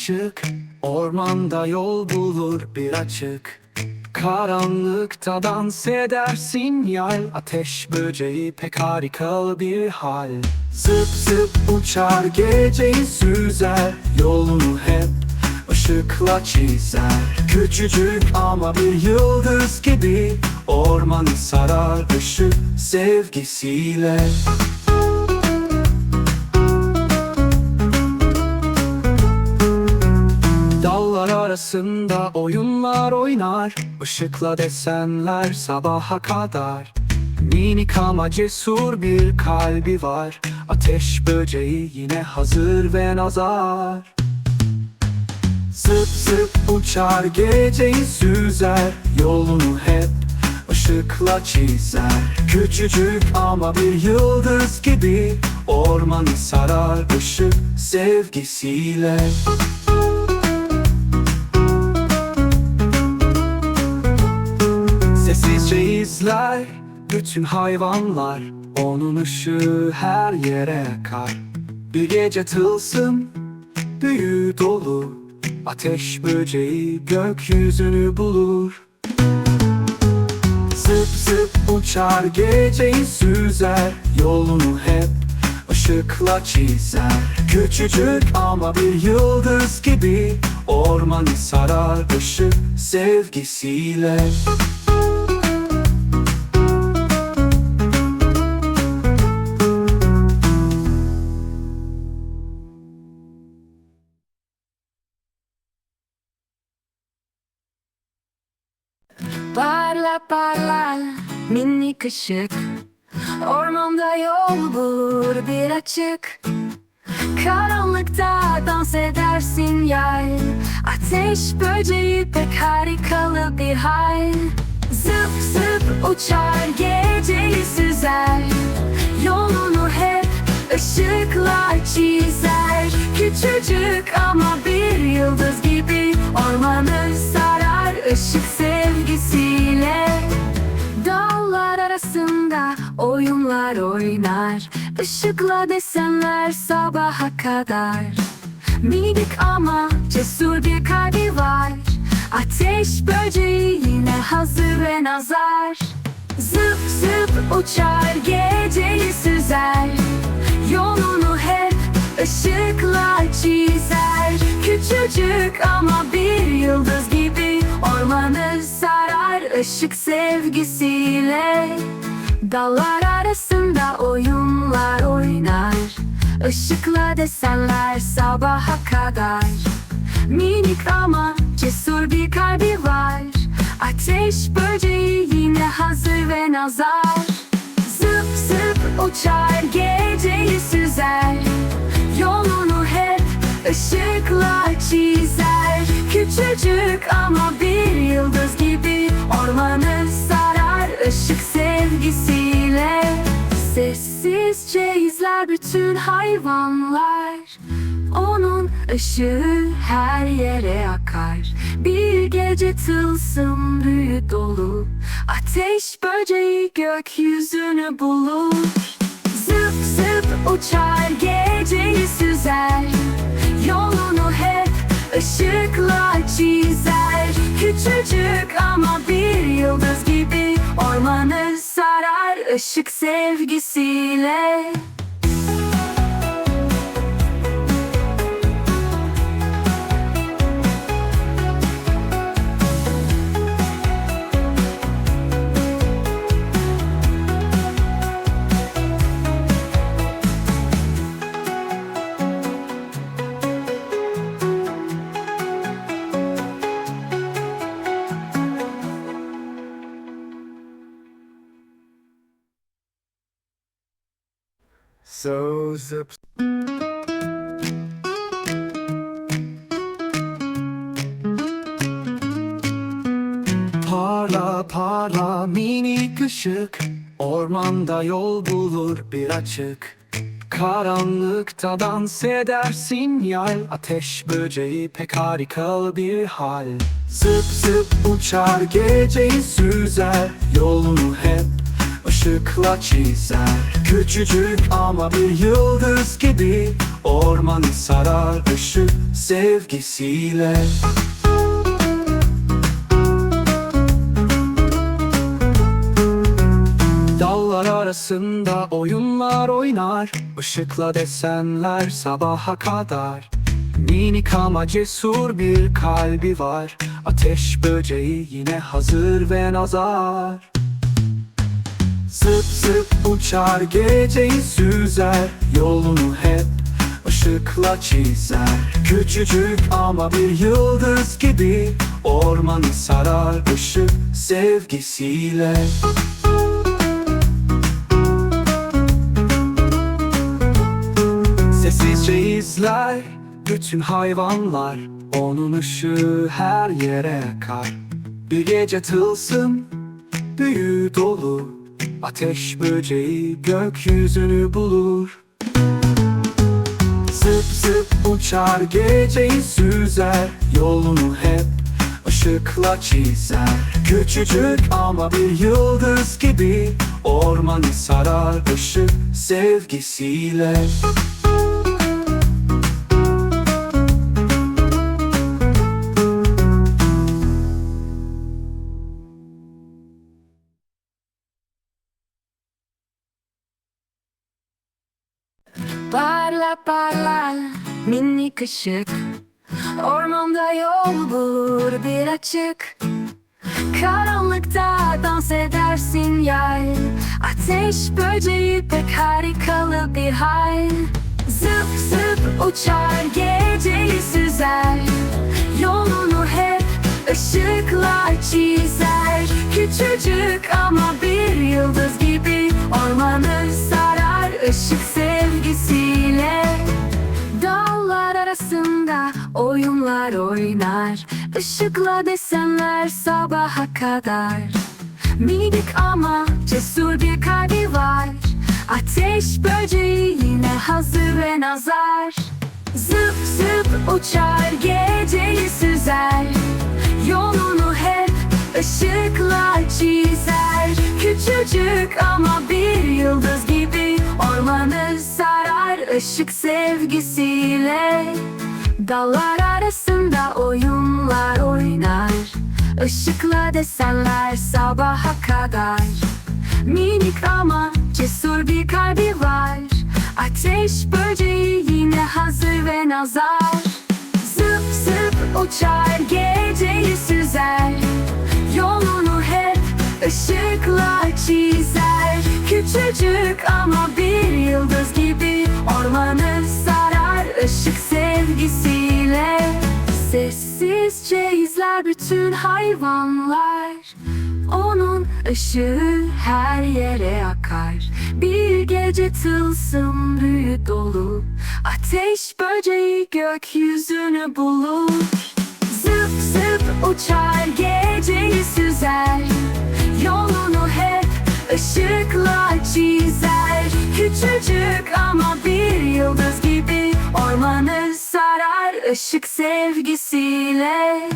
ışık Ormanda yol bulur bir açık. Karanlıkta dans eder sinyal Ateş böceği pek harikalı bir hal. Zıp zıp uçar geceyi süzer. Yolunu hep ışıkla çizer. Küçücük ama bir yıldız gibi. Ormanı sarar ışık sevgisiyle arasında oyunlar oynar. Işıkla desenler sabaha kadar. Minik ama cesur bir kalbi var. Ateş böceği yine hazır ve nazar. Zıp zıp uçar geceyi süzer. Yolunu hep ışıkla çizer. Küçücük ama bir yıldız gibi. Ormanı sarar ışık sevgisiyle izler bütün hayvanlar Onun ışığı her yere yakar Bir gece tılsım büyü dolu Ateş böceği gökyüzünü bulur. Zıp zıp uçar geceyi süzer Yolunu hep ışıkla çizer. Küçücük ama bir yıldız gibi Ormanı sarar ışık sevgisiyle Parla parla. Minik ışık. Ormanda yol bulur bir açık. Karanlıkta dans eder sinyal Ateş böceği pek harikalı bir hal. Zıp zıp uçar geceyi süzer. Yolunu hep ışıkla çizer. Küçücük ama bir yıldız gibi Ormanı sarar ışık sevgisiyle Dallar arasında oyunlar oynar. Işıkla desenler sabaha kadar. Minik ama cesur bir kalbi var. Ateş böceği yine hazır ve nazar. Zıp zıp uçar geceyi süzer. Yolunu hep ışıkla çizer. Küçücük ama bir yıldız gibi Ormanı sarar ışık sevgisiyle. Dallar arasında oyunlar oynar. Işıkla desenler sabaha kadar. Minik ama cesur bir kalbi var. Ateş böceği yine hazır ve nazar. Zıp zıp uçar geceyi süzer ışıkla çizer. Küçücük ama bir yıldız gibi Ormanı sarar ışık sevgisiyle. Sessizce izler bütün hayvanlar. Onun ışığı her yere akar. Bir gece tılsım büyü dolu. Ateş böceği gökyüzünü bulur. Zıp zıp uçar ışıkla çizer. Küçücük ama bir yıldız gibi. Ormanı sarar ışık sevgisiyle So zip Parla parla minik ışık. Ormanda yol bulur bir açık. Karanlıkta dans eder sinyal Ateş böceği pek harikalı bir hal. Zıp zıp uçar geceyi süzer. Yolunu hep ışıkla çizer. Küçücük ama bir yıldız gibi Ormanı sarar ışık sevgisiyle. Dallar arasında oyunlar oynar. Işıkla desenler sabaha kadar. Minik ama cesur bir kalbi var. Ateş böceği yine hazır ve nazar Zıp zıp uçar geceyi süzer Yolunu hep ışıkla çizer. Küçücük ama bir yıldız gibi Ormanı sarar ışık sevgisiyle. Sessizce izler bütün hayvanlar Onun ışığı her yere yakar Bir gece tılsım büyü dolu Ateş böceği gökyüzünü bulur. Zıp zıp uçar geceyi süzer. Yolunu hep ışıkla çizer. Küçücük ama bir yıldız gibi Ormanı sarar ışık sevgisiyle Parla parla. Minik ışık. Ormanda yol bulur bir açık. Karanlıkta dans edersin yay. Ateş böceği pek harikalı bir hal. Zıp zıp uçar geceyi süzer. Yolunu hep ışıkla çizer. Küçücük ama bir yıldız gibi Ormanı sarar ışık sevgisiyle Dallar arasında oyunlar oynar. Işıkla desenler sabaha kadar. Minik ama cesur bir kalbi var. Ateş böceği yine hazır ve nazar. Zıp zıp uçar geceyi süzer. Yolunu hep ışıkla çizer. Küçücük ama ışık sevgisiyle Dallar arasında oyunlar oynar. Işıkla desenler sabaha kadar. Minik ama cesur bir kalbi var. Ateş böceği yine hazır ve nazar. Zıp zıp uçar geceyi süzer. Yolunu hep ışıkla çizer. Küçücük ama bütün hayvanlar Onun ışığı her yere akar. Bir gece tılsım büyü dolu Ateş böceği gökyüzünü bulur. Zıp zıp uçar geceyi süzer Yolunu hep ışıkla çizer. Küçücük ama bir yıldız gibi Ormanı sarar ışık sevgisiyle